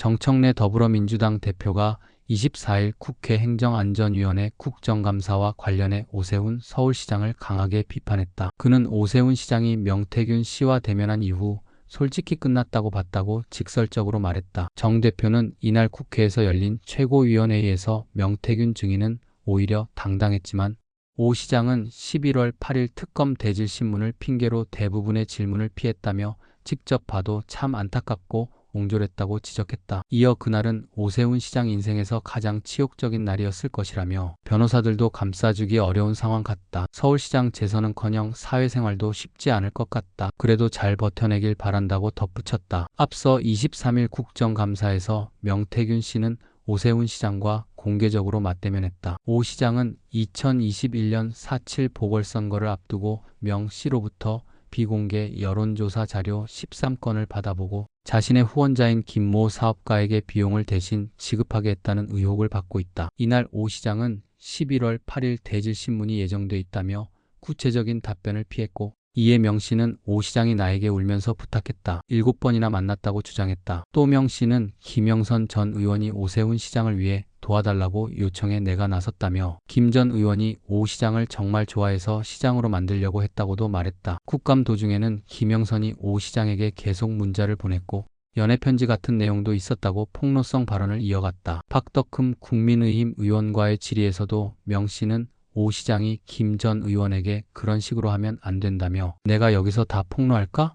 정청래 더불어민주당 대표가 24일 국회 행정안전위원회 국정감사와 관련해 오세훈 서울시장을 강하게 비판했다. 그는 오세훈 시장이 명태균 씨와 대면한 이후 솔직히 끝났다고 봤다고 직설적으로 말했다. 정 대표는 이날 국회에서 열린 최고위원회의에서 명태균 증인은 오히려 당당했지만 오 시장은 11월 8일 특검 대질 신문을 핑계로 대부분의 질문을 피했다며 직접 봐도 참 안타깝고 옹졸했다고 지적했다. 이어 그날은 오세훈 시장 인생에서 가장 치욕적인 날이었을 것이라며 변호사들도 감싸주기 어려운 상황 같다. 서울시장 재선은커녕 사회생활도 쉽지 않을 것 같다. 그래도 잘 버텨내길 바란다고 덧붙였다. 앞서 23일 국정감사에서 명태균 씨는 오세훈 시장과 공개적으로 맞대면했다. 오 시장은 2021년 4.7 보궐선거를 앞두고 명 씨로부터 비공개 여론조사 자료 13건을 받아보고 자신의 후원자인 김모 사업가에게 비용을 대신 지급하게 했다는 의혹을 받고 있다. 이날 오 시장은 11월 8일 대질신문이 예정돼 있다며 구체적인 답변을 피했고 이에 명 씨는 오 시장이 나에게 울면서 부탁했다. 일곱 번이나 만났다고 주장했다. 또 명 씨는 김영선 전 의원이 오세훈 시장을 위해 도와달라고 요청해 내가 나섰다며 김 전 의원이 오 시장을 정말 좋아해서 시장으로 만들려고 했다고도 말했다. 국감 도중에는 김영선이 오 시장에게 계속 문자를 보냈고 연애 편지 같은 내용도 있었다고 폭로성 발언을 이어갔다. 박덕흠 국민의힘 의원과의 질의에서도 명 씨는 오 시장이 김 전 의원에게 그런 식으로 하면 안 된다며 내가 여기서 다 폭로할까?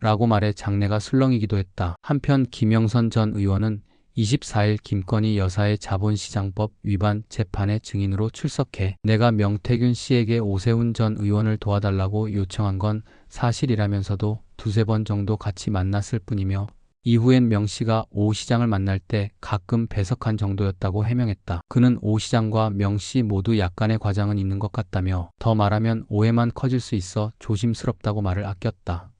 라고 말해 장내가 술렁이기도 했다. 한편 김영선 전 의원은 24일 김건희 여사의 자본시장법 위반 재판에 증인으로 출석해 내가 명태균 씨에게 오세훈 전 의원을 도와달라고 요청한 건 사실이라면서도 두세 번 정도 같이 만났을 뿐이며 이후엔 명 씨가 오 시장을 만날 때 가끔 배석한 정도였다고 해명했다. 그는 오 시장과 명 씨 모두 약간의 과장은 있는 것 같다며 더 말하면 오해만 커질 수 있어 조심스럽다고 말을 아꼈다.